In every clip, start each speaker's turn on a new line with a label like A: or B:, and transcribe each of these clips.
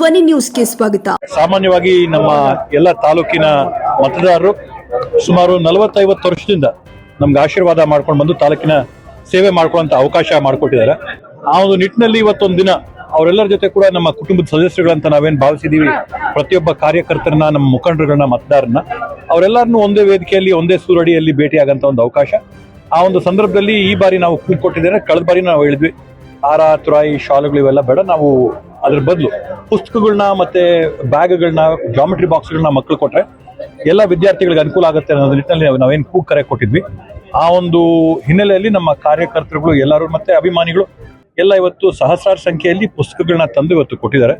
A: ಧ್ವನಿ ನ್ಯೂಸ್ಗೆ ಸ್ವಾಗತ.
B: ಸಾಮಾನ್ಯವಾಗಿ ನಮ್ಮ ಎಲ್ಲ ತಾಲೂಕಿನ ಮತದಾರರು ಸುಮಾರು ನಲವತ್ತೈವತ್ತು ವರ್ಷದಿಂದ ನಮ್ಗೆ ಆಶೀರ್ವಾದ ಮಾಡ್ಕೊಂಡು ಬಂದು ತಾಲೂಕಿನ ಸೇವೆ ಮಾಡ್ಕೊಳ್ಳೋಂಥ ಅವಕಾಶ ಮಾಡಿಕೊಟ್ಟಿದ್ದಾರೆ. ಆ ಒಂದು ನಿಟ್ಟಿನಲ್ಲಿ ಇವತ್ತೊಂದು ದಿನ ಅವರೆಲ್ಲರ ಜೊತೆ ಕೂಡ ನಮ್ಮ ಕುಟುಂಬದ ಸದಸ್ಯರುಗಳಂತ ನಾವೇನು ಭಾವಿಸಿದೀವಿ, ಪ್ರತಿಯೊಬ್ಬ ಕಾರ್ಯಕರ್ತರನ್ನ, ನಮ್ಮ ಮುಖಂಡರುಗಳನ್ನ ಮತದಾರನ್ನ ಅವರೆಲ್ಲರನ್ನೂ ಒಂದೇ ವೇದಿಕೆಯಲ್ಲಿ, ಒಂದೇ ಸೂರಡಿಯಲ್ಲಿ ಭೇಟಿಯಾಗಂತ ಒಂದು ಅವಕಾಶ. ಆ ಒಂದು ಸಂದರ್ಭದಲ್ಲಿ ಈ ಬಾರಿ ನಾವು ಕೂತ್ಕೊಟ್ಟಿದ್ದೇನೆ ಕಳೆದ ಬಾರಿ ನಾವು ಹೇಳಿದ್ವಿ ಹಾರ ತುರಾಯಿ ಶಾಲುಗಳು ಇವೆಲ್ಲ ಬೇಡ. ನಾವು ಅದ್ರ ಬದಲು ಪುಸ್ತಕಗಳನ್ನ ಮತ್ತೆ ಬ್ಯಾಗ್ಗಳನ್ನ ಜಾಮೆಟ್ರಿ ಬಾಕ್ಸ್ಗಳನ್ನ ಮಕ್ಕಳು ಕೊಟ್ರೆ ಎಲ್ಲ ವಿದ್ಯಾರ್ಥಿಗಳಿಗೆ ಅನುಕೂಲ ಆಗುತ್ತೆ ಅನ್ನೋ ನಿಟ್ಟಿನಲ್ಲಿ ನಾವು- ನಾವೇನು ಕೂ ಕರೆ ಕೊಟ್ಟಿದ್ವಿ. ಆ ಒಂದು ಹಿನ್ನೆಲೆಯಲ್ಲಿ ನಮ್ಮ ಕಾರ್ಯಕರ್ತರುಗಳು ಎಲ್ಲರೂ ಮತ್ತೆ ಅಭಿಮಾನಿಗಳು ಎಲ್ಲ ಇವತ್ತು ಸಹಸ್ರಾರು ಸಂಖ್ಯೆಯಲ್ಲಿ ಪುಸ್ತಕಗಳನ್ನ ತಂದು ಇವತ್ತು ಕೊಟ್ಟಿದ್ದಾರೆ.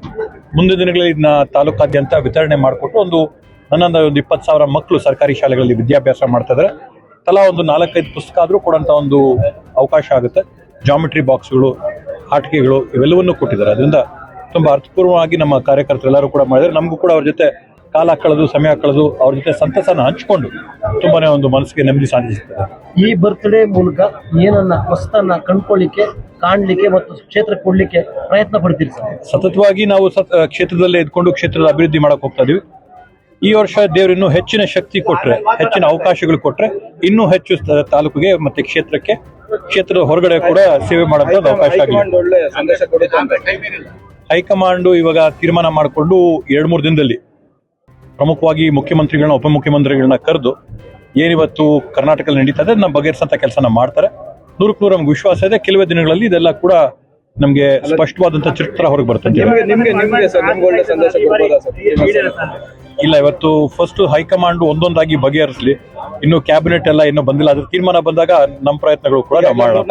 B: ಮುಂದಿನ ದಿನಗಳಲ್ಲಿ ಇದನ್ನ ತಾಲೂಕಾದ್ಯಂತ ವಿತರಣೆ ಮಾಡಿಕೊಟ್ಟು ಒಂದು ಹನ್ನೊಂದು ಒಂದು ಇಪ್ಪತ್ತು ಸಾವಿರ ಮಕ್ಕಳು ಸರ್ಕಾರಿ ಶಾಲೆಗಳಲ್ಲಿ ವಿದ್ಯಾಭ್ಯಾಸ ಮಾಡ್ತಾ ಇದ್ದಾರೆ. ತಲಾ ಒಂದು ನಾಲ್ಕೈದು ಪುಸ್ತಕ ಆದರೂ ಕೊಡೋಂಥ ಒಂದು ಅವಕಾಶ ಆಗುತ್ತೆ. ಜಾಮೆಟ್ರಿ ಬಾಕ್ಸ್ಗಳು ಆಟಿಕೆಗಳು ಇವೆಲ್ಲವನ್ನು ಕೊಟ್ಟಿದ್ದಾರೆ. ಅದರಿಂದ ತುಂಬ ಅರ್ಥಪೂರ್ವವಾಗಿ ನಮ್ಮ ಕಾರ್ಯಕರ್ತರೆಲ್ಲರೂ ಕೂಡ ಮಾಡಿದರೆ ನಮಗೂ ಕೂಡ ಅವ್ರ ಜೊತೆ ಕಾಲ ಕಳೆದು ಸಮಯ ಕಳೆದು ಅವ್ರ ಜೊತೆ ಸಂತಸನ ಹಂಚ್ಕೊಂಡು ತುಂಬಾನೇ ಒಂದು ಮನಸ್ಸಿಗೆ ನೆಮ್ಮದಿ ಸಾಧಿಸುತ್ತದೆ
C: ಈ ಬರ್ತ್ಡೇ ಮೂಲಕ ಏನನ್ನ ಹೊಸತನ್ನ ಕಂಡ್ಕೊಳ್ಳಿಕ್ಕೆ ಕಾಣಲಿಕ್ಕೆ ಮತ್ತು ಕ್ಷೇತ್ರ ಕೊಡ್ಲಿಕ್ಕೆ ಪ್ರಯತ್ನ ಪಡ್ತೀರಿ ಸರ್?
B: ಸತತವಾಗಿ ನಾವು ಸತ್ ಕ್ಷೇತ್ರದಲ್ಲೇ ಇದ್ಕೊಂಡು ಕ್ಷೇತ್ರದ ಅಭಿವೃದ್ಧಿ ಮಾಡಕ್ ಹೋಗ್ತಾ ಇದೀವಿ. ಈ ವರ್ಷ ದೇವರು ಇನ್ನೂ ಹೆಚ್ಚಿನ ಶಕ್ತಿ ಕೊಟ್ರೆ ಹೆಚ್ಚಿನ ಅವಕಾಶಗಳು ಕೊಟ್ರೆ ಇನ್ನೂ ಹೆಚ್ಚು ತಾಲೂಕಿಗೆ ಮತ್ತೆ ಕ್ಷೇತ್ರಕ್ಕೆ ಕ್ಷೇತ್ರದ ಹೊರಗಡೆ ಕೂಡ ಸೇವೆ ಮಾಡೋದು ಅವಕಾಶ
D: ಆಗಿದೆ.
B: ಹೈಕಮಾಂಡು ಇವಾಗ ತೀರ್ಮಾನ ಮಾಡಿಕೊಂಡು ಎರಡ್ ಮೂರು ದಿನದಲ್ಲಿ ಪ್ರಮುಖವಾಗಿ ಮುಖ್ಯಮಂತ್ರಿಗಳನ್ನ ಉಪಮುಖ್ಯಮಂತ್ರಿಗಳನ್ನ ಕರೆದು ಏನಿವತ್ತು ಕರ್ನಾಟಕದಲ್ಲಿ ನಡೀತಾ ಇದೆ ನಮ್ಮ ಬಗೆಹರಿಸಂತ ಕೆಲಸನ ಮಾಡ್ತಾರೆ. ನೂರಕ್ಕೆ ನೂರು ನಮ್ಗೆ ವಿಶ್ವಾಸ ಇದೆ. ಕೆಲವೇ ದಿನಗಳಲ್ಲಿ ಇದೆಲ್ಲ ಕೂಡ ನಮ್ಗೆ ಸ್ಪಷ್ಟವಾದಂತ ಚಿತ್ರ ಹೊರಗೆ ಬರುತ್ತೆ ಇಲ್ಲ ಇವತ್ತು ಫಸ್ಟ್ ಹೈಕಮಾಂಡ್ ಒಂದೊಂದಾಗಿ ಬಗೆಹರಿಸಲಿ. ಇನ್ನು ಕ್ಯಾಬಿನೆಟ್ ಎಲ್ಲ ಇನ್ನೂ ಬಂದಿಲ್ಲ. ಅದ್ರ ತೀರ್ಮಾನ ಬಂದಾಗ ನಮ್ಮ ಪ್ರಯತ್ನಗಳು ಕೂಡ ನಾವು ಮಾಡೋಣ.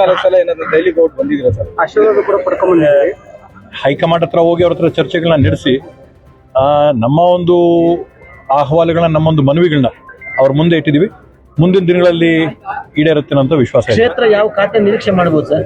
B: ಹೈಕಮಾಂಡ್ ಹತ್ರ ಹೋಗಿ ಅವ್ರ ಹತ್ರ ಚರ್ಚೆಗಳನ್ನ ನಡೆಸಿ ಆ, ನಮ್ಮ ಒಂದು ಅಹವಾಲುಗಳನ್ನ ನಮ್ಮೊಂದು ಮನವಿಗಳನ್ನ ಅವ್ರ ಮುಂದೆ ಇಟ್ಟಿದೀವಿ ಮುಂದಿನ ದಿನಗಳಲ್ಲಿ ಈಡೇರುತ್ತೆ ಅಂತ ವಿಶ್ವಾಸ ಇದೆ.
C: ಕ್ಷೇತ್ರ ಯಾವ ಖಾತೆ ನಿರೀಕ್ಷೆ ಮಾಡಬಹುದು ಸರ್?